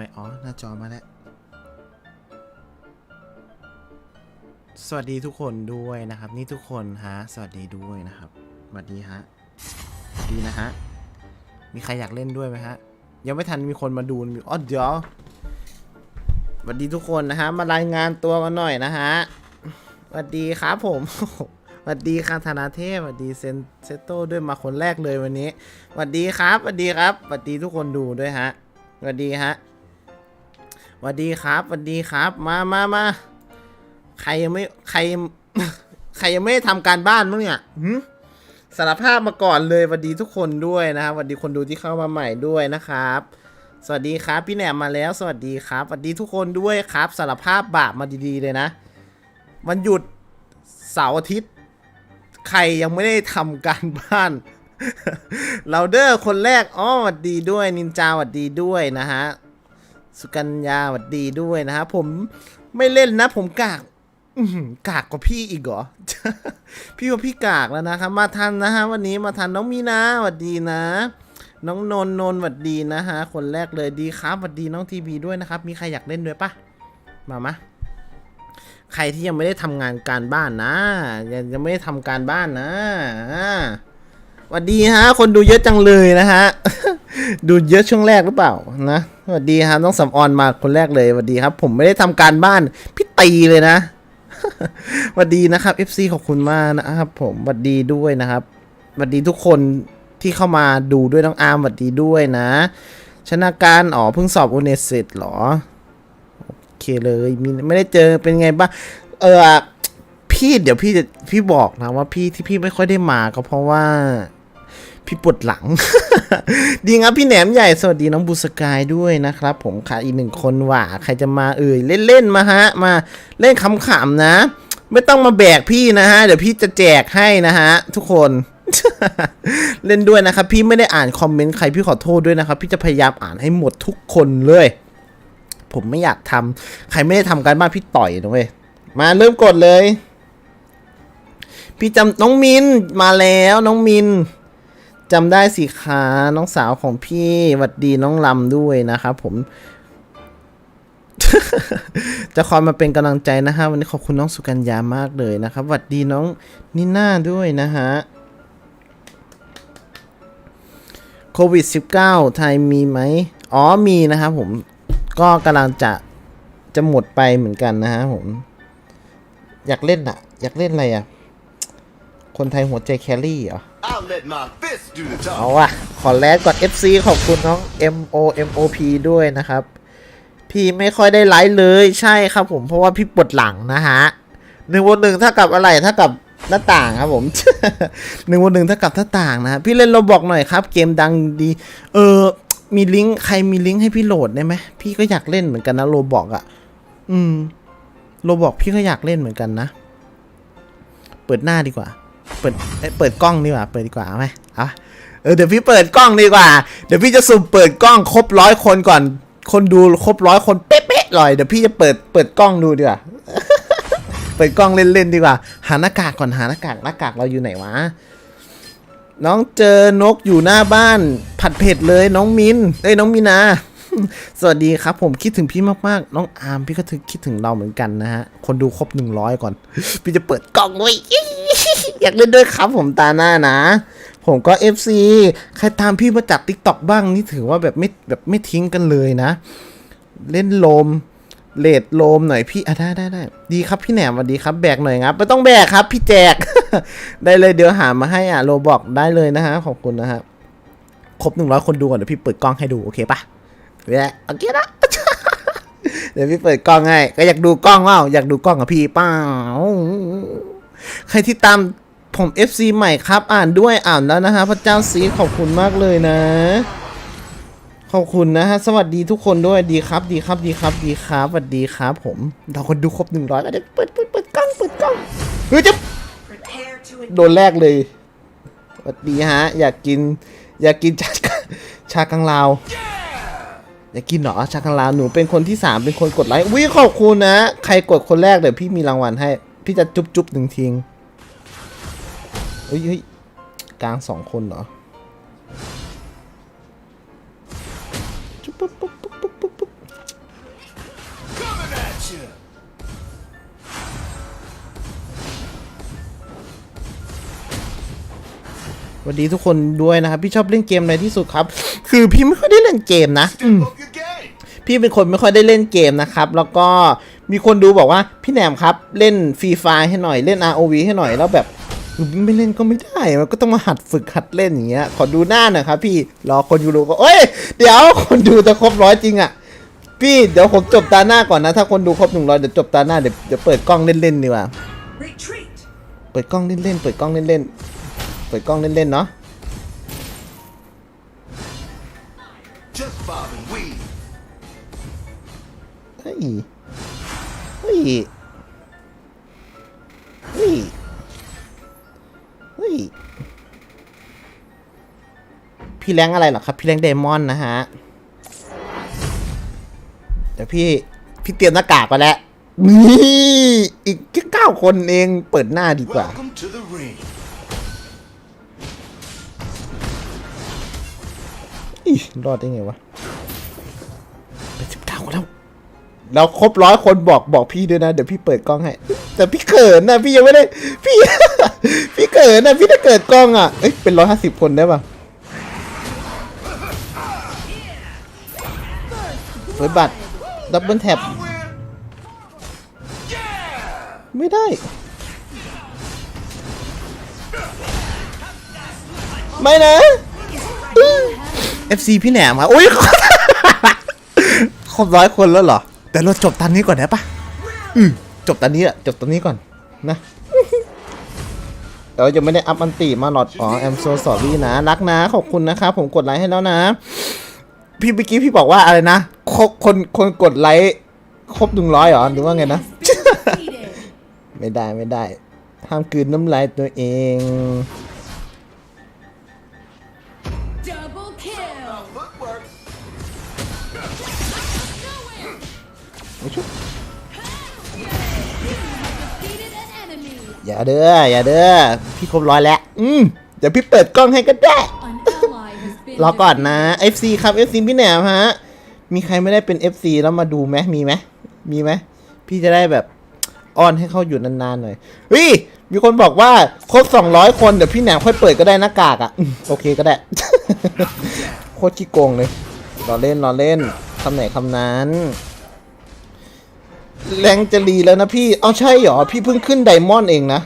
ำไมอ๋อ หน้าจอมาแล้ว สวัสดีทุกคนด้วยนะครับ นี่ทุกคนฮะ สวัสดีด้วยนะครับ สวัสดีฮะสวัสดีนะฮะ มีใครอยากเล่นด้วยไหมฮะ ยังไม่ทันมีคนมาดูมีอ๋อเดี๋ยวสวัสดีทุกคนนะฮะ มารายงานตัวกันหน่อยนะฮะสวัสดีครับผมสวัสดีค่ะธนาเทพสวัสดีเซนเซโต้ด้วยมาคนแรกเลยวันนี้สวัสดีครับสวัสดีครับสวัสดีทุกคนดูด้วยฮะสวัสดีฮะ วัสดีครับสวัสดีครับ มามามาใครยังไม่ใคร ใครยังไม่ได้ทำการบ้านมั้งเนี่ยหึสารภาพมาก่อนเลยสวัสดีทุกคนด้วยนะครับสวัสดีคนดูที่เข้ามาใหม่ด้วยนะครับ สวัสดีครับ พี่แหนมมาแล้ว สวัสดีครับสวัสดีทุกคนด้วยครับ สารภาพบาปมาดีๆเลยนะวันหยุดเสาร์อาทิตย์ ใครยังไม่ได้ทำการบ้านเราเดอร์คนแรกอ๋อสวัสดีด้วยนินจาสวัสดีด้วยนะฮะ สุกัญญาสวัสดีด้วยนะฮะผมไม่เล่นนะ ผมกากกากกว่าพี่อีกเหรอ พี่ว่าพี่กากแล้วนะครับ มาทันนะฮะวันนี้มาทันน้องมีนาสวัสดีนะ น้องนนนนสวัสดีนะฮะคนแรกเลยดีครับสวัสดีน้องทีบีด้วยนะครับ มีใครอยากเล่นด้วยปะมามะใครที่ยังไม่ได้ทำงานการบ้านนะ ยังยังไม่ได้ทำการบ้านนะ สวัสดีฮะ คนดูเยอะจังเลยนะฮะ ดูเยอะช่วงแรกหรือเปล่านะสวัสดีครับน้องสำออนมาคนแรกเลยสวัสดีครับ ผมไม่ได้ทำการบ้านพี่ตีเลยนะสวัสดีนะครับ FC ขอบคุณมากนะครับผมสวัสดีด้วยนะครับสวัสดีทุกคนที่เข้ามาดูด้วยน้องอาร์มสวัสดีด้วยนะ ชนาการอ๋อเพิ่งสอบโอเนสเสร็จเหรอโอเคเลยมีไม่ได้เจอเป็นไงบ้างเออพี่เดี๋ยวพี่จะพี่บอกนะว่าพี่ที่พี่ไม่ค่อยได้มาก็เพราะว่า พี่ปวดหลัง ดีครับพี่แหนมใหญ่สวัสดีน้องบูสกายด้วยนะครับ ผมขาดอีกหนึ่งคนว่าใครจะมาเอ่ยเล่นๆมาฮะ มาเล่นขำๆนะ ไม่ต้องมาแบกพี่นะฮะ เดี๋ยวพี่จะแจกให้นะฮะ ทุกคนเล่นด้วยนะครับ พี่ไม่ได้อ่านคอมเมนต์ใครพี่ขอโทษด้วยนะครับ พี่จะพยายามอ่านให้หมดทุกคนเลย ผมไม่อยากทำใครไม่ได้ทำการบ้านพี่ต่อยนะเว้ยมาเริ่มกดเลย พี่จำน้องมินมาแล้วน้องมิน จำได้สิคะน้องสาวของพี่หวัดดีน้องลำด้วยนะครับผม จะคอยมาเป็นกำลังใจนะฮะ วันนี้ขอบคุณน้องสุกัญญามากเลยนะครับหวัดดีน้องนิน่าด้วยนะฮะโควิด -19 ไทยมีไหมอ๋อมีนะครับผมก็กำลังจะจะหมดไปเหมือนกันนะฮะผม อยากเล่นอะอยากเล่นอะไรอะคนไทยหัวใจแครี่เหรอ เอา talking. ว่ะขอแลกก่อน FC ขอบคุณน้อง M O M O P ด้วยนะครับ พี่ไม่ค่อยได้ไลฟ์เลยใช่ครับผมเพราะว่าพี่ปวดหลังนะฮะหนึ่งวันหนึ่งเท่ากับอะไรเท่ากับหน้าต่างครับผมหนึ่งวันหนึ่งเท่ากับหน้าต่างนะ พี่เล่นโรบอกหน่อยครับ เกมดังดี เออ มีลิงก์ใครมีลิงก์ให้พี่โหลดได้ไหมพี่ก็อยากเล่นเหมือนกันนะโรบอกอะ อืมโรบอกพี่ก็อยากเล่นเหมือนกันนะ เปิดหน้าดีกว่า เปิดเอ้ยเปิดกล้องดีกว่า เปิดดีกว่าเอาไหมเอาเออเดี๋ยวพี่เปิดกล้องดีกว่า เดี๋ยวพี่จะสุ่มเปิดกล้องครบร้อยคนก่อน คนดูครบร้อยคนเป๊ะๆเลยเดี๋ยวพี่จะเปิดเปิดกล้องดูดีกว่า เปิดกล้องเล่นๆดีกว่า หาหน้ากากก่อนหาหน้ากากหน้ากากเราอยู่ไหนวะ น้องเจอนกอยู่หน้าบ้าน ผัดเผ็ดเลยน้องมินเอ้ยน้องมินาสวัสดีครับผมคิดถึงพี่มากๆ น้องอาร์มพี่ก็ถึงคิดถึงเราเหมือนกันนะฮะ คนดูครบหนึ่งร้อยก่อน พี่จะเปิดกล้องด้วย อยากเล่นด้วยครับผมตาหน้านะ ผมก็ FC ใครตามพี่มาจากทิกตอกบ้างนี่ถือว่าแบบไม่แบบไม่ทิ้งกันเลยนะ เล่นโลมเลดโลมหน่อยพี่อะได้ได้ได้ดีครับพี่แหนมสวัสดีครับแบกหน่อยครับไม่ต้องแบกครับ พี่แจก ได้เลยเดี๋ยวหามาให้อะโลบอกได้เลยนะฮะขอบคุณนะฮะครบหนึ่งร้อยคนดูก่อนเดี๋ยวพี่เปิดกล้องให้ดูโอเคปะเว้โอเคนะเดี๋ยวพี่เปิดกล้องให้ก็อยากดูกล้องเปล่าอยากดูกล้องกับพี่เปล่าใครที่ตาม ผม FC ใหม่ครับ อ่านด้วยอ่านแล้วนะฮะ พระเจ้าซีขอบคุณมากเลยนะ ขอบคุณนะฮะ สวัสดีทุกคนด้วยดีครับ ดีครับ ดีครับ ดีครับสวัสดีครับผมเราคนดูครบหนึ่งร้อยแล้วเดี๋ยวเปิดเปิดเปิดกล้องเปิดกล้องเฮ้ยจะโดนแรกเลยสวัสดีฮะ อยากกิน อยากกินชาชากังลาวอยากกินเหรอชากังลาวหนูเป็นคนที่สามเป็นคนกดไลค์วิขอบคุณนะ ใครกดคนแรกเดี๋ยวพี่มีรางวัลให้ พี่จะจุ๊บจุ๊บหนึ่งทีง เฮ้ยเฮ้ยกลางสองคนเหรอสวัสดีทุกคนด้วยนะครับ พี่ชอบเล่นเกมอะไรที่สุดครับ คือพี่ไม่ค่อยได้เล่นเกมนะพี่เป็นคนไม่ค่อยได้เล่นเกมนะครับ แล้วก็มีคนดูบอกว่าพี่แหนมครับ เล่นฟรีไฟให้หน่อยเล่น ROV ให้หน่อยแล้วแบบ ไม่เล่นก็ไม่ได้มันก็ต้องมาหัดฝึกหัดเล่นอย่างเงี้ยขอดูหน้าหน่อยครับพี่รอคนยูโรก็เอ้ยเดี๋ยวคนดูจะครบร้อยจริงอะพี่เดี๋ยวผมจบตาหน้าก่อนนะ ถ้าคนดูครบหนึ่งร้อยเดี๋ยวจบตาหน้าเดี๋ยวเดี๋ยวเปิดกล้องเล่นๆดีกว่า Retreat! เปิดกล้องเล่นๆเปิดกล้องเล่นๆเปิดกล้องเล่นๆเนาะ Just bob and weave. เฮ้ยเฮ้ย พี่แรงอะไรเหรอครับ พี่แรงเดมอนนะฮะ เดี๋ยวพี่ พี่เตรียมหน้ากากไปแล้ว นี่อีกแค่เก้าคนเองเปิดหน้าดีกว่า Welcome to the ring. อีรอดได้ไงวะ เราครบร้อยคนบอกบอกพี่ด้วยนะเดี๋ยวพี่เปิดกล้องให้แต่พี่เขินนะพี่ยังไม่ได้พี่ พี่เขินนะพี่ถ้าเกิดกล้องอะเอ้ยเป็นร้อยห้าสิบคนได้ปะเปิดบัตรดับเบิลแท็บไม่ได้ ไม่นะ FC พี่แหนมครับอุ้ยครบร้อยคนแล้วเหรอ แต่เราจบตันนี้ก่อนได้ปะอืมจบตันนี้อะจบตันนี้ก่อนนะเราจะไม่ได้อัพอันตีมาหลอดอ๋อแอมโซสอรี่นะ รักนะ ขอบคุณนะครับผมกดไลค์ให้แล้วนะ พี่เมื่อกี้พี่บอกว่าอะไรนะครบคนคนกดไลค์ครบหนึ่งร้อยหรอหรือว่าไงนะ ไม่ได้ไม่ได้ห้ามกลืนน้ำลายตัวเอง อย่าเด้ออย่าเด้อพี่ครบร้อยแล้ว อืมเดี๋ยวพี่เปิดกล้องให้ก็ได้ รอก่อนนะ FC ครับ FC พี่แหนมฮะ มีใครไม่ได้เป็น FC แล้วมาดูไหมมีไหมมีไหมพี่จะได้แบบอ้อนให้เขาอยู่นานๆหน่อยเฮ้ยมีคนบอกว่าครบ200 คนเดี๋ยวพี่แหนมค่อยเปิดก็ได้หน้ากากอะอืมโอเคก็ได้ โคตรขี้โกงเลยรอเล่นรอเล่นคำไหนคำนั้น แรงจะรีแล้วนะพี่ เอาใช่เหรอ พี่เพิ่งขึ้นไดมอนด์เองนะ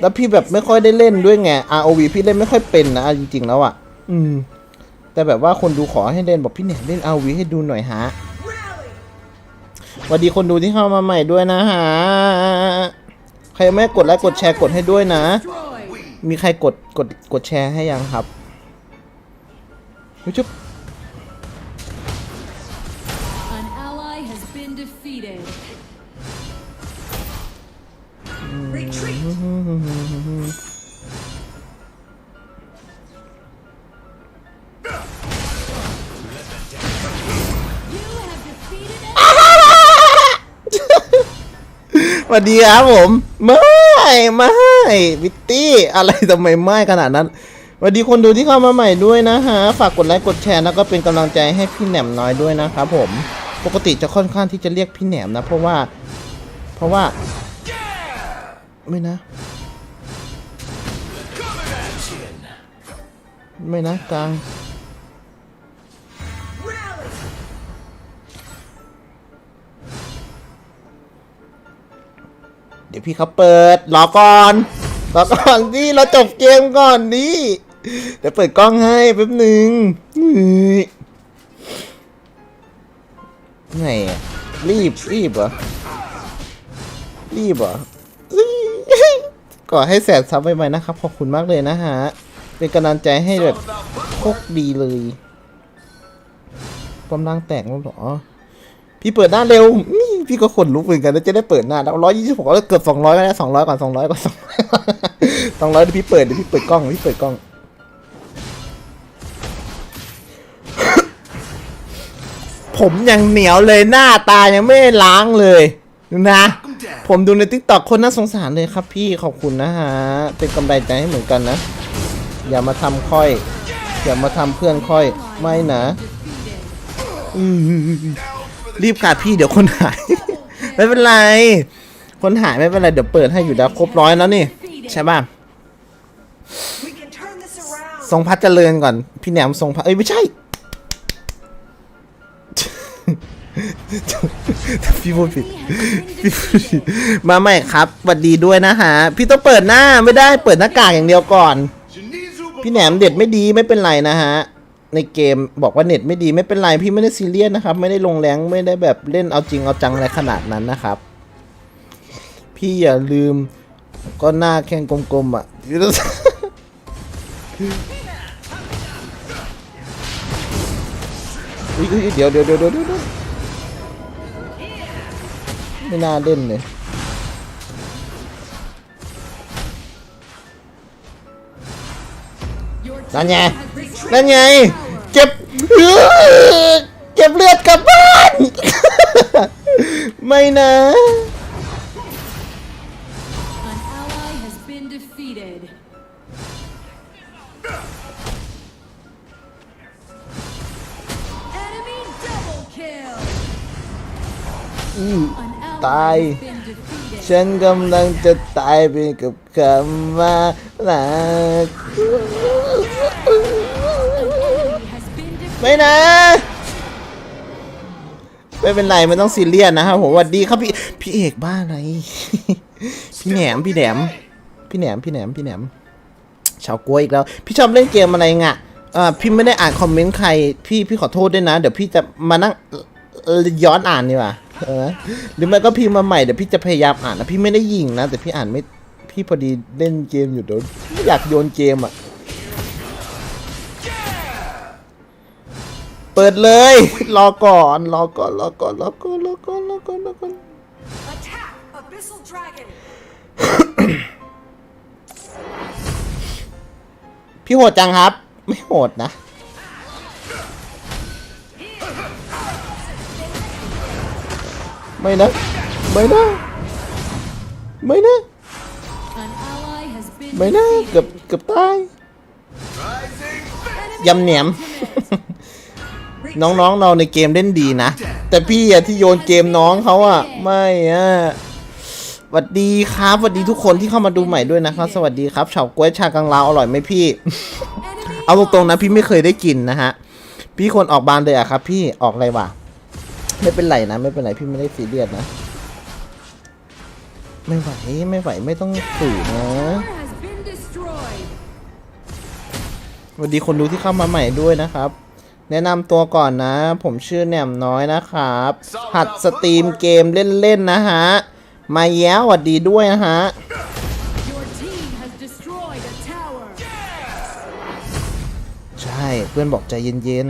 แล้วพี่แบบไม่ค่อยได้เล่นด้วยไง ROV พี่เล่นไม่ค่อยเป็นนะจริงๆแล้วอะ อืม แต่แบบว่าคนดูขอให้เล่นบอกพี่เนี่ยเล่น ROV ให้ดูหน่อยฮะสวัสดีคนดูที่เข้ามาใหม่ด้วยนะฮะ ใครยังไม่กดไลค์กดแชร์กดให้ด้วยนะ มีใครกดกดกดแชร์ให้ยังครับยจุ๊บ วัสดีครับผม ไม่ไม่วิตตี้อะไรทำไมไม่ขนาดนั้นสวัสดีคนดูที่เข้ามาใหม่ด้วยนะฮะ ฝากกดไลค์กดแชร์แล้วก็เป็นกำลังใจให้พี่แหนมน้อยด้วยนะครับผม ปกติจะค่อนข้างที่จะเรียกพี่แหนมนะ เพราะว่า เพราะว่า ไม่นะ ไม่นะกลาง ยวพี่เขาเปิดรอก่อนรอก่อนดิเราจบเกมก่อนดิเดี๋ยวเปิดกล้องให้แป๊บหนึ่งนี่ไงอะรีบรีบเหรอรีบเหรอก่อให้แสนซับไปไปนะครับ ขอบคุณมากเลยนะฮะ เป็นกำลังใจให้แบบโคกดีเลยกำลังแตกแล้วเหรอ พี่เปิดหน้าเร็วนี่ พี่ก็ขนลุกเหมือนกันแล้วจะได้เปิดหน้าแล้วร้อยยี่สิบหกแล้วเกือบสองร้อยแล้วสองร้อยก่อนสองร้อยก่อนสองสองร้อยเดี๋ยวพี่เปิดเดี๋ยวพี่เปิดกล้องพี่เปิดกล้องผมยังเหนียวเลยหน้าตายังไม่ล้างเลยนะ ผมดูในทิกตอกคนน่าสงสารเลยครับพี่ขอบคุณนะฮะ เป็นกำลังใจให้เหมือนกันนะ อย่ามาทำค่อย อย่ามาทำเพื่อนค่อย ไม่นะอืม รีบขาดพี่เดี๋ยวคนหาย ไม่เป็นไร คนหายไม่เป็นไร เดี๋ยวเปิดให้อยู่แล้วครบร้อยแล้วนี่ ใช่ป่ะทรงพัดเจริญก่อน พี่แหนมทรงพัดเอ้ยไม่ใช่พี่พูดผิดพี่พูดผิดมาใหม่ครับสวัสดีด้วยนะฮะ พี่ต้องเปิดหน้าไม่ได้เปิดหน้ากากอย่างเดียวก่อน พี่แหนมเด็ดไม่ดีไม่เป็นไรนะฮะ ในเกมบอกว่าเน็ตไม่ดีไม่เป็นไรพี่ไม่ได้ซีเรียสนะครับ ไม่ได้ลงแรงไม่ได้แบบเล่นเอาจริงเอาจังอะไรขนาดนั้นนะครับ พี่อย่าลืมก็หน้าแข้งกลมๆอะเดี๋ยวเดี๋ยวเดี๋ยวเดี๋ยวไม่น่าเล่นเลยนั่นไง นั่นไง a tower. เก็บเฮ้ยเก็บเลือดกลับบ้าน ไม่นะ An ally has been defeated. Enemy double kill. อืม An ally Tai. has been defeated. ฉันกำลังจะตายไปกับคำว่ารัก ไม่นะ ไม่เป็นไรไม่ต้องซีเรียสนะครับผมสวัสดีครับพี่พี่เอกบ้าอะไร พี่แหนมพี่แหนม พี่แหนมพี่แหนมพี่แหนมชาวกล้วยอีกแล้ว พี่ชอบเล่นเกมอะไรงะอ่าพี่ไม่ได้อ่านคอมเมนต์ใคร พี่พี่ขอโทษด้วยนะ เดี๋ยวพี่จะมานั่งย้อนอ่านดีกว่าเออหรือไม่ก็พี่มาใหม่เดี๋ยวพี่จะพยายามอ่านนะพี่ไม่ได้ยิงนะแต่พี่อ่านไม่พี่พอดีเล่นเกมอยู่เดี๋ยวไม่อยากโยนเกมอะ เปิดเลย รอก่อน รอก่อน รอก่อน รอก่อน รอก่อน รอก่อน รอก่อน Attack, Abyssal Dragon. พี่โหดจังครับ ไม่โหดนะ ไม่นะ ไม่นะ ไม่นะ An ally has been ไม่นะ เกือบ defeated. เกือบตาย Rising ยำเหนียม น้องๆเราในเกมเล่นดีนะ แต่พี่อะที่โยนเกมน้องเขาอะไม่อะสวัสดีครับสวัสดีทุกคนที่เข้ามาดูใหม่ด้วยนะครับ สวัสดีครับเฉาก๊วยชากังลาวอร่อยไหมพี่ เอาตรงๆนะ พี่ไม่เคยได้กินนะฮะ พี่คนออกบานเลยอะครับ พี่ออกอะไรวะไม่เป็นไรนะ ไม่เป็นไรพี่ไม่ได้ซีเรียสนะ ไม่ไหวไม่ไหวไม่ต้องฝืนนะสวัสดีคนดูที่เข้ามาใหม่ด้วยนะครับ แนะนำตัวก่อนนะ ผมชื่อแหนมน้อยนะครับ หัดสตรีมเกมเล่นๆนะฮะ มาแย้วสวัสดีด้วยนะฮะ Your team has destroyed a tower. ใช่เพื่อนบอกใจเย็น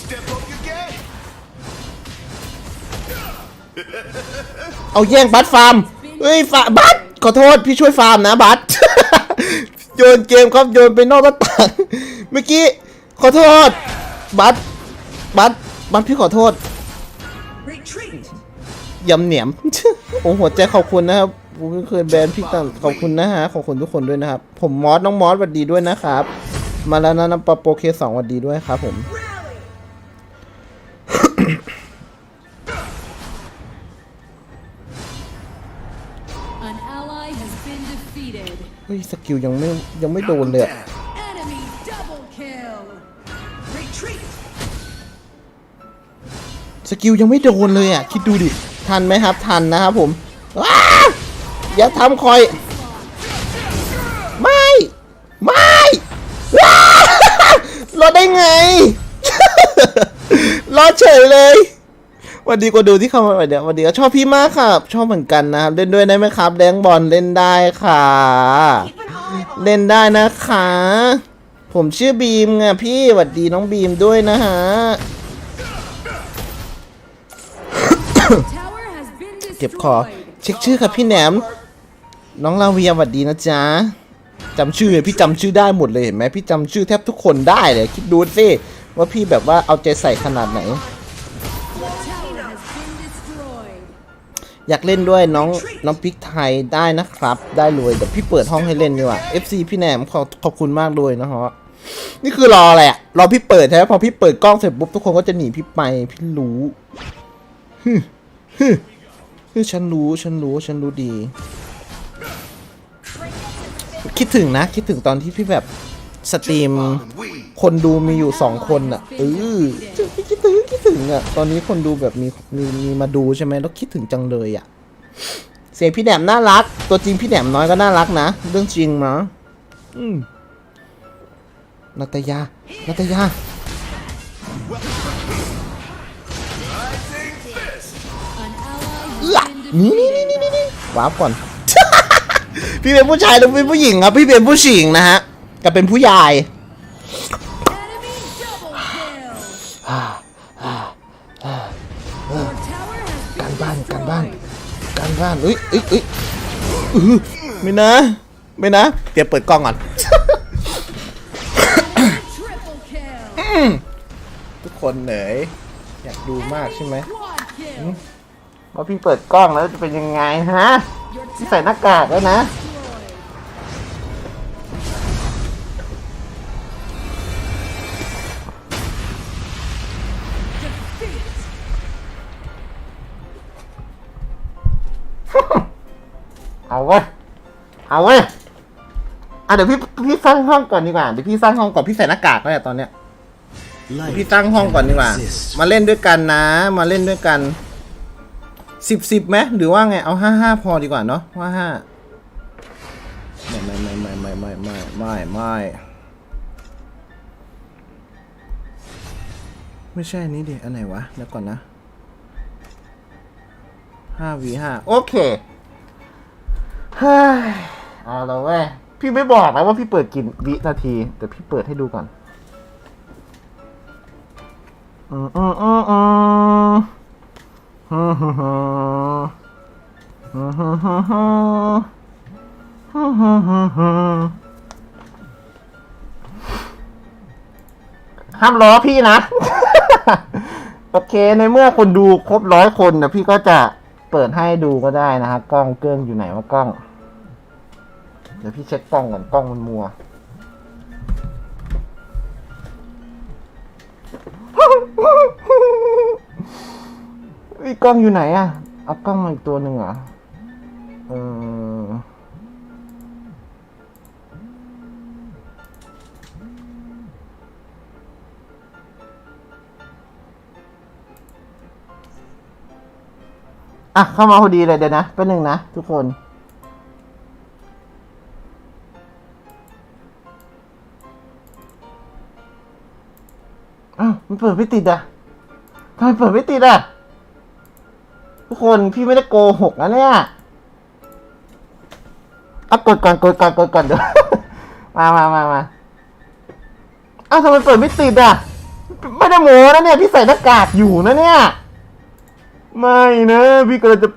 Step up your game. ๆเอาแย่งบัตฟาร์มเฮ้ยฟาบัต ขอโทษพี่ช่วยฟาร์มนะบัตโยนเกมครับโยนไปนอกหน้าต่างเมื่อกี้ขอโทษ บัตบัตบัตพี่ขอโทษ Retreat. ยำเหนียมโอ้หัวใจขอบคุณนะครับผมไม่เคยแบนพี่ตังขอบคุณนะฮะขอบคุณทุกคนด้วยนะครับ ผมมอสน้องมอสสวัสดีด้วยนะครับ มาแล้วนะน้ำปลาโปรเคสองสวัสดีด้วยครับผม สกิลยังไม่ยังไม่โดนเลยอะ Enemy double kill. Retreat. สกิลยังไม่โดนเลยอะ คิดดูดิ ทันไหมครับ ทันนะครับผมอ้าอย่าทำคอย ไม่ ไม่อ้ารอดได้ไง รอดเฉยเลยส วันดีกว่าดูที่เข้ามาเดี๋ยวสวันดีก็ชอบพี่มากครับ ชอบเหมือนกันนะครับ เล่นด้วยได้ไหมครับแดงบอลเล่นได้ค่ะ เล่นได้นะคะ ผมชื่อบีมไงพี่สวัสดีน้องบีมด้วยนะฮะเจ็บคอเช็คชื่อครับพี่แหนม น้องลาเวียสวัสดีนะจ๊ะจำชื่อพี่จำชื่อได้หมดเลยเห็นไหมพี่จำชื่อแทบทุกคนได้เลยคิดดูสิว่าพี่แบบว่าเอาใจใส่ขนาดไหน อยากเล่นด้วยน้องน้องพริกไทยได้นะครับ ได้เลยเดี๋ยวพี่เปิดห้องให้เล่นดีกว่า FC พี่แหนมขอขอบคุณมากเลยนะฮะนี่คือรออะไรอะรอพี่เปิดใช่ไหมพอพี่เปิดกล้องเสร็จปุ๊บทุกคนก็จะหนีพี่ไปพี่รู้ฮึฮึฉันรู้ฉันรู้ฉันรู้ดี คิดถึงนะ คิดถึงตอนที่พี่แบบสตรีม คนดูมีอยู่สองคนอะเออ ถึงคิดถึงอะ ตอนนี้คนดูแบบมีมีมีมาดูใช่ไหมแล้วคิดถึงจังเลยอะ เสียงพี่แหนมน่ารัก ตัวจริงพี่แหนมน้อยก็น่ารักนะ เรื่องจริงนะอืมนาตยานาตยา rising fist. An ally เอื้อ has been นี่นี่ defeated. นี่นี่นี่ว้าร์ปก่อน พี่เป็นผู้ชายหรือเป็นผู้หญิงครับ พี่เป็นผู้หญิงนะฮะกับเป็นผู้ใหญ่ การ been บ้านการบ้าน destroyed. การบ้านเอ้ยเอ้ยเอ้ยอื้อไม่นะ ไม่นะ เดี๋ยวเปิดกล้องก่อน Triple kill. ทุกคนเหนยอยากดูมากใช่ไหม Quad kill. ว่าพี่เปิดกล้องแล้วจะเป็นยังไงฮะ Your พี่ใส่หน้ากากแล้วนะ เอาเว้ยเอาเว้ยอะเดี๋ยวพี่พี่สร้างห้องก่อนดีกว่าเดี๋ยวพี่สร้างห้องก่อนพี่ใส่หน้ากากแล้วเนี่ยตอนเนี้ยพี่ตั้งห้องก่อนดีกว่า มาเล่นด้วยกันนะ มาเล่นด้วยกันสิบสิบไหมหรือว่าไงเอาห้าห้าพอดีกว่าเนาะว่าห้าไม่ไม่ไม่ไม่ไม่ไม่ไม่ไม่ไม่ไม่ใช่อันนี้ดิอันไหนวะเดี๋ยวก่อนนะห้าวีห้าโอเค เฮ้ยเอาแล้วเว้ยพี่ไม่บอกนะว่าพี่เปิดกี่วินาที แต่พี่เปิดให้ดูก่อน อืมอืมอืมอืมฮึ่มฮึ่มฮึ่มฮึ่มฮึ่มฮึ่มฮึ่มฮึ่มฮึ่มฮึ่มห้ามล้อพี่นะ โอเคในเมื่อคนดูครบร้อยคนนะพี่ก็จะ เปิดให้ดูก็ได้นะฮะกล้องเกื้องอยู่ไหนว่ากล้อง เดี๋ยวพี่เช็คกล้องก่อนกล้องมันมัวอีกกล้องอยู่ไหนอะเอากล้องมาอีกตัวหนึ่งเหรอเออ อะเข้ามาพอดีเลยเดี๋ยวนะแป๊บหนึงนะทุกคนอ้าวมันเปิดไม่ติดอะทำไมเปิดไม่ติดอะ ทุกคนพี่ไม่ได้โกหกนะเนี่ยเอากดก่อนกดก่อนกดก่อนเดี๋ยวมามามามาอ้าวทำไมเปิดไม่ติดอะ ไม่ได้โมนะเนี่ย พี่ใส่หน้ากากอยู่นะเนี่ย ไม่นะพี่กำลังจะ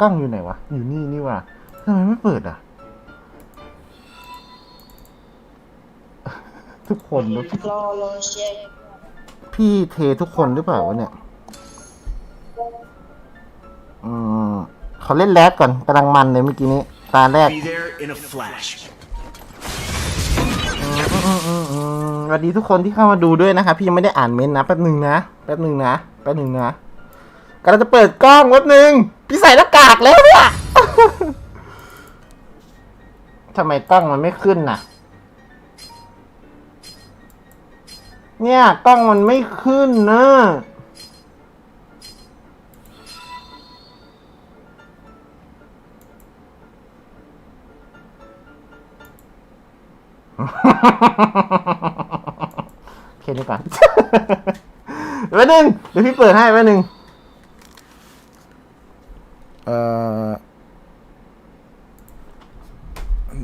กล้องอยู่ไหนวะ อยู่นี่นี่ว่ะทำไมไม่เปิดอะ ทุกคนแล้วพี่รอรอเช็คพี่เททุกคนหรือเปล่าวะเนี่ย อืมเขาเล่นแรดก่อนกำลังมันเลยเมื่อกี้นี้ ตาแรก Be there in a flash. อืมอืมอืม สวัสดีทุกคนที่เข้ามาดูด้วยนะครับพี่ยังไม่ได้อ่านเม้นต์นะแป๊บหนึ่งนะแป๊บหนึ่งนะแป๊บหนึ่งนะกำลังจะเปิดกล้องแป๊บหนึ่งพี่ใส่หน้ากากแล้วเนี่ยทำไมกล้องมันไม่ขึ้นน่ะ เนี่ยกล้องมันไม่ขึ้นนะ เคดีกว่าแป๊บนึงเดี๋ยวพี่เปิดให้แป๊บนึงเอ่อ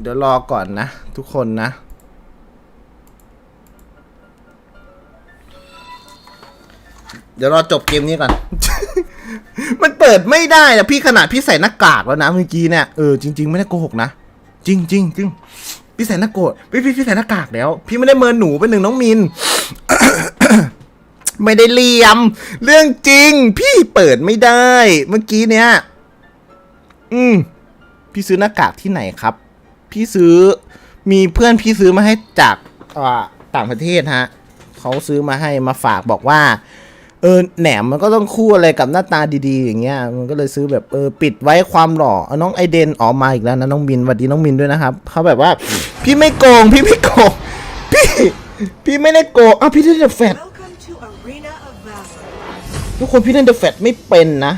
เดี๋ยวรอก่อนนะ ทุกคนนะ เดี๋ยวรอจบเกมนี้ก่อน มันเปิดไม่ได้อะพี่ขนาดพี่ใส่หน้ากากแล้วนะเมื่อกี้เนี่ย เออจริง ๆ ไม่ได้โกหกนะ จริงจริงจริง พี่ใส่หน้ากากพี่พี่พี่ใส่หน้ากากแล้ว พี่ไม่ได้เมินหนูเป็นหนึ่งน้องมิน ไม่ได้เลี่ยม เรื่องจริง พี่เปิดไม่ได้ เมื่อกี้เนี่ยอืมพี่ซื้อหน้ากากที่ไหนครับ พี่ซื้อมีเพื่อนพี่ซื้อมาให้จากต่างประเทศฮะเขาซื้อมาให้มาฝากบอกว่า เออแหนมมันก็ต้องคู่อะไรกับหน้าตาดีๆ อย่างเงี้ย มันก็เลยซื้อแบบเออปิดไว้ความหล่อเอาน้องไอเดนออกมาอีกแล้วนะน้องมินสวัสดีน้องมินด้วยนะครับเขาแบบว่า พี่ไม่โกงพี่ไม่โกงพี่ พี่ไม่ได้โกงอ้าวพี่เล่นเดอะแฟต Welcome to Arena of Valor. ทุกคนพี่เล่นเดอะแฟตไม่เป็นนะ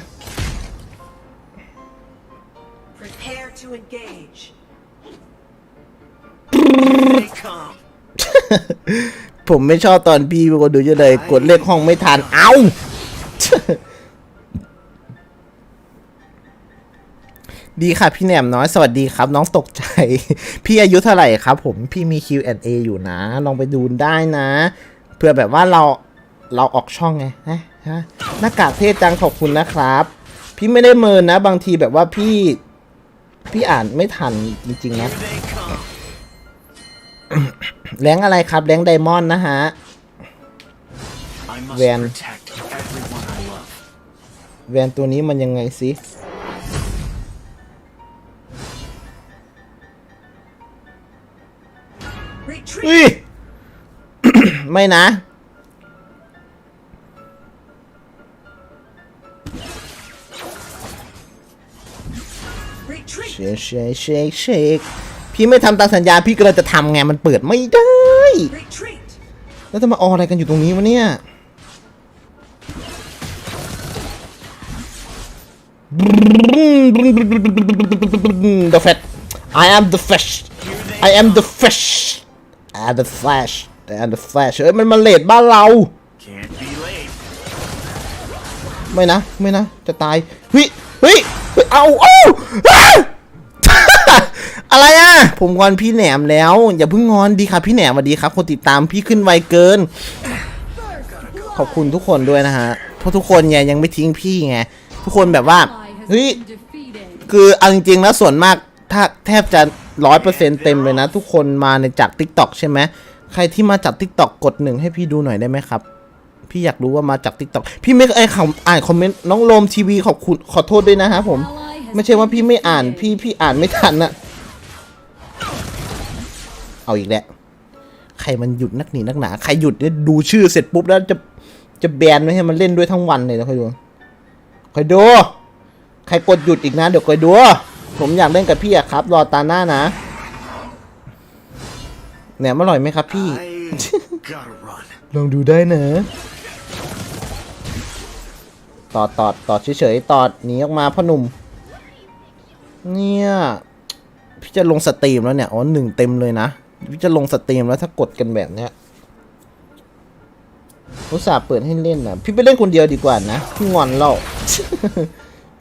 ผมไม่ชอบตอนพี่เป็นคนดูเยอะเลยกดเลขห้องไม่ทัน เอ้า ดีค่ะพี่แหนมน้อยสวัสดีครับ น้องตกใจ พี่อายุเท่าไหร่ครับผมพี่มี Q&A อยู่นะ ลองไปดูได้นะเพื่อแบบว่าเราเราออกช่องไงฮะฮะหน้ากากเท่จังขอบคุณนะครับ พี่ไม่ได้เมินนะ บางทีแบบว่าพี่ พี่อ่านไม่ทันจริงๆนะ แรงอะไรครับ แรงไดมอนด์นะฮะ I must Van. protect everyone I love. แวนตัวนี้มันยังไงสิ Retreat. อุ้ยไม่นะ Retreat. เชคเชคเชคเชค พี่ไม่ทำตามสัญญาพี่ก็เลยจะทำไงมันเปิดไม่ได้ แล้วจะมาอออะไรกันอยู่ตรงนี้วะเนี่ย The Flash I am the Flash I am the Flash I am the Flash I am the Flash เอ้ยมันมาเลดบ้านเรา ไม่นะ ไม่นะ จะตายเฮ้ยเฮ้ยเฮ้ยเอาเอา อะไรอะ ผมงอนพี่แหนมแล้ว อย่าเพิ่งงอนดีครับพี่แหนมสวัสดีครับ คนติดตามพี่ขึ้นไวเกิน ขอบคุณทุกคนด้วยนะฮะ เพราะทุกคนไงยังไม่ทิ้งพี่ไง ทุกคนแบบว่า เฮ้ย คือเอาจริงๆแล้วส่วนมาก ถ้าแทบจะร้อยเปอร์เซ็นเต็มเลยนะ ทุกคนมาในจาก t ิ k t o k ใช่ไหม ใครที่มาจาก t ิ k t o k กดหนึ่งให้พี่ดูหน่อยได้ไหมครับ พี่อยากรู้ว่ามาจาก t ิ k t o k พี่ไม่ไอ้ข่าวอ่านคอมเมนต์น้องโลมทีวีขอบคุณขอโทษด้วยนะฮะผม ไม่ใช่ว่าพี่ไม่อ่านพี่พี่อ่านไม่ทันนะเอาอีกแล้วใครมันหยุดนักหนีนักหนา ใครหยุดเนี่ยดูชื่อเสร็จปุ๊บแล้วจะจะแบนไม่ให้มันเล่นด้วยทั้งวันเลยนะคอยดูคอยดู ใครกดหยุดอีกนะ เดี๋ยวคอยดู ผมอยากเล่นกับพี่อะครับ รอตาหน้านะแหนมอร่อยไหมครับพี่ I gotta run. ลองดูได้นะตอดตอดตอดเฉยๆตอดหนีออกมาพ่อหนุ่ม เนี่ยพี่จะลงสตรีมแล้วเนี่ย อ๋อหนึ่งเต็มเลยนะ พี่จะลงสตรีมแล้วถ้ากดกันแบบเนี้ยอุตส่าห์เปิดให้เล่นนะพี่ไปเล่นคนเดียวดีกว่านะ พี่งอนเรา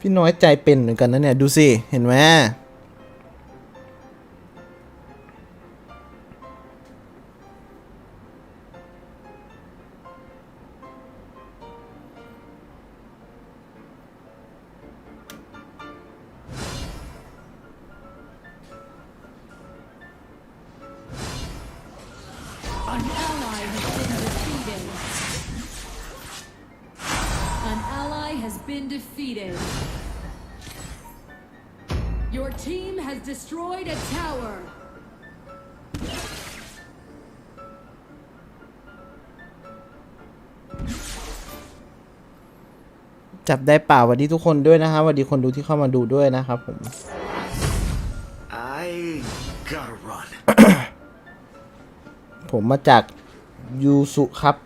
พี่น้อยใจเป็นเหมือนกันนะเนี่ย ดูสิ เห็นไหม has been defeated. Your team has destroyed a tower. จับได้เปล่าสวัสดีทุกคนด้วยนะครับสวัสดีคนดูที่เข้ามาดูด้วยนะครับผม I gotta run. ผมมาจากยูสุครับ